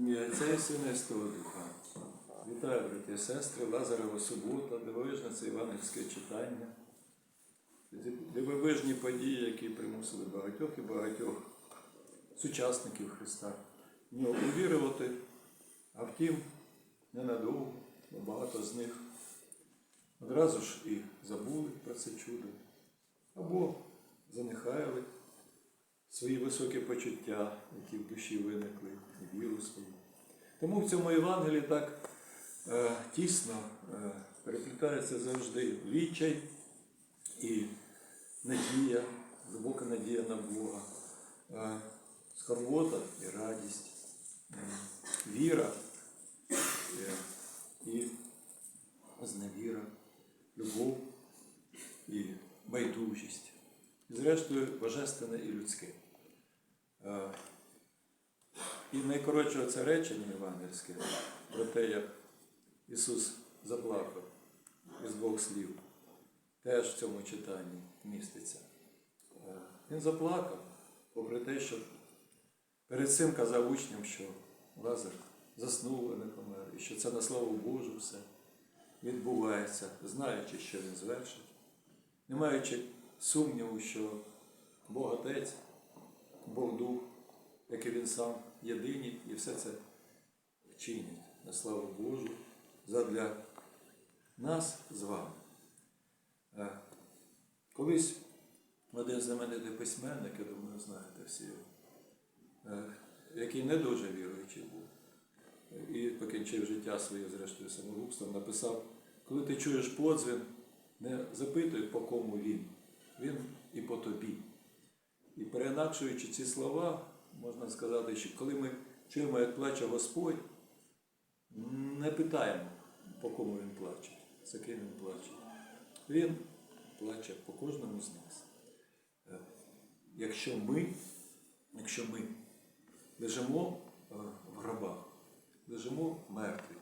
Отця і і Духа. Вітаю, брати і сестри, Лазарева субота, дивовижне це івангельське читання. Дивовижні події, які примусили багатьох і багатьох сучасників Христа в нього увірувати, а втім, ненадовго, бо багато з них одразу ж і забули про це чудо, або занехаяли свої високі почуття, які в душі виникли, і віру свою. Тому в цьому Євангелії так е, тісно е, переплітається завжди відчай і надія, глибока надія на Бога, е, скорбота і радість, е, віра е, і зневіра, любов і байдужість. І зрештою, божественне і людське. Е, І найкоротше це речення євангельське про те, як Ісус заплакав із двох слів, теж в цьому читанні міститься. Е, Він заплакав, попри те, що перед цим казав учням, що Лазар заснув, а не помер, і що це на славу Божу все відбувається, знаючи, що він звершить, не маючи сумніву, що Бог Отець, Бог Дух, як і він сам єдині, і все це вчинять на славу Божу задля нас з вами. Е, Колись один знаменитий письменник, я думаю, знаєте всі, його, е, який не дуже віруючий був, і покінчив життя своє, зрештою, самогубством, написав, коли ти чуєш подзвін, не запитуй, по кому він, він і по тобі. І переінакшуючи ці слова, можна сказати, що коли ми чуємо, як плаче Господь, не питаємо, по кому він плаче, за ким він плаче. Він плаче по кожному з нас. Е, Якщо ми, якщо ми лежимо е, в гробах, лежимо мертві,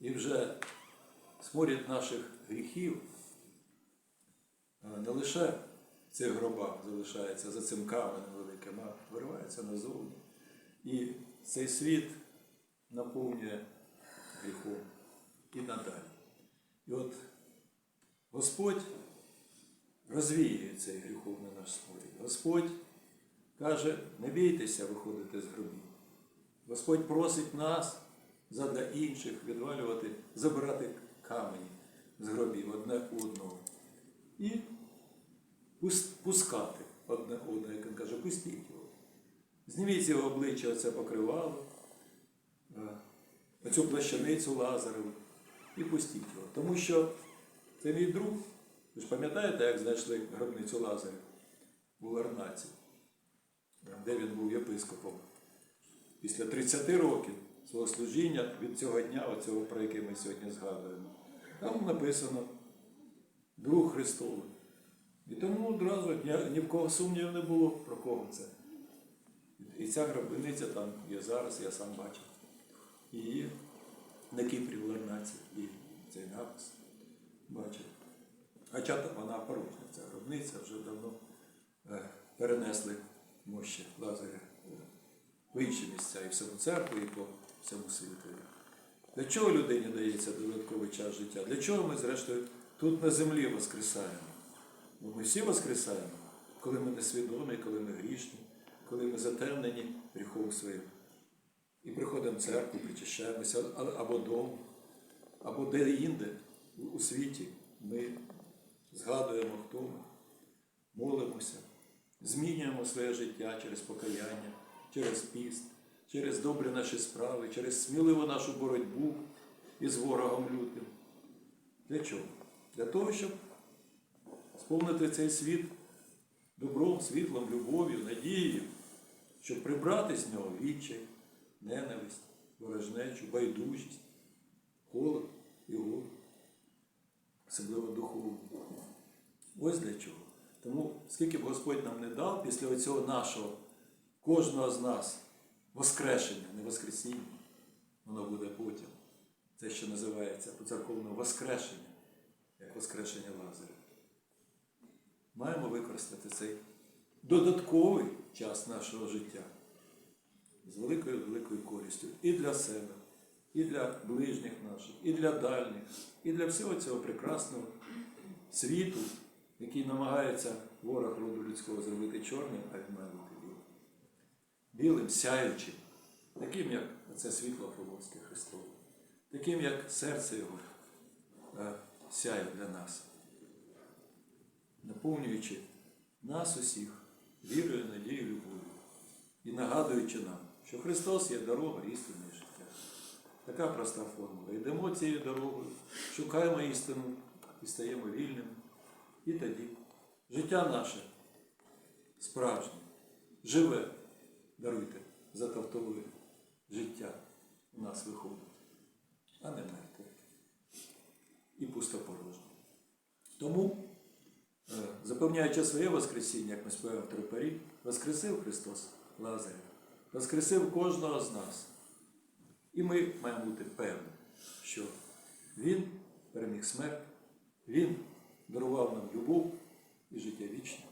і вже сморід наших гріхів е, не лише цих гробах залишається за цим каменем великим, а виривається назовні. І цей світ наповнює гріхом і надалі. І от Господь розвіює цей гріховний наш сморід. Господь каже, не бійтеся виходити з гробів. Господь просить нас задля інших відвалювати, забирати камені з гробів одне одного. І пускати одне одного, як він каже, пустіть його. Зніміть його обличчя оце покривало, е, оцю плащаницю Лазареву і пустіть його. Тому що це мій друг. Ви ж пам'ятаєте, як знайшли гробницю Лазаря у Ларнаці, де він був єпископом. Після 30 років свого служіння від цього дня, оцього, про який ми сьогодні згадуємо, там написано Друг Христовий. І тому одразу ні, в кого сумнівів не було, про кого це. І ця гробниця там є зараз, я сам бачив. І на Кіпрі в Ларнаці, і цей напис бачив. Хоча вона порожня, ця гробниця вже давно е, перенесли мощі Лазаря в інші місця, і в саму церкву, і по всьому світу. Для чого людині дається додатковий час життя? Для чого ми, зрештою, тут на землі воскресаємо? Бо ми всі воскресаємо, коли ми несвідомі, коли ми грішні, коли ми затемнені гріхом своїм. І приходимо в церкву, причащаємося або вдома, або де-інде у світі. Ми згадуємо, хто ми, молимося, змінюємо своє життя через покаяння, через піст, через добрі наші справи, через сміливу нашу боротьбу із ворогом лютим. Для чого? Для того, щоб сповнити цей світ добром, світлом, любов'ю, надією, щоб прибрати з нього відчай, ненависть, ворожнечу, байдужість, холод і голод, особливо духовну. Ось для чого. Тому, скільки б Господь нам не дав після цього нашого, кожного з нас, воскрешення, не воскресіння, воно буде потім. Це що називається по церковному воскрешення, як воскрешення Лазаря. Маємо використати цей додатковий час нашого життя з великою великою користю і для себе, і для ближніх наших, і для дальніх, і для всього цього прекрасного світу, який намагається ворог роду людського зробити чорним, а він має бути білим. Білим, сяючим, таким, як це світло Филовське Христове, таким, як серце його е, сяє для нас, наповнюючи нас усіх вірою, надією, любов'ю і нагадуючи нам, що Христос є дорога істини життя. Така проста формула. Йдемо цією дорогою, шукаємо істину і стаємо вільними. І тоді життя наше справжнє, живе, даруйте, затавтовує життя у нас виходить, а не мертве Запевняючи своє Воскресіння, як ми співаємо в Трипарі, Воскресив Христос Лазаря, Воскресив кожного з нас. І ми маємо бути певні, що Він переміг смерть, Він дарував нам любов і життя вічне.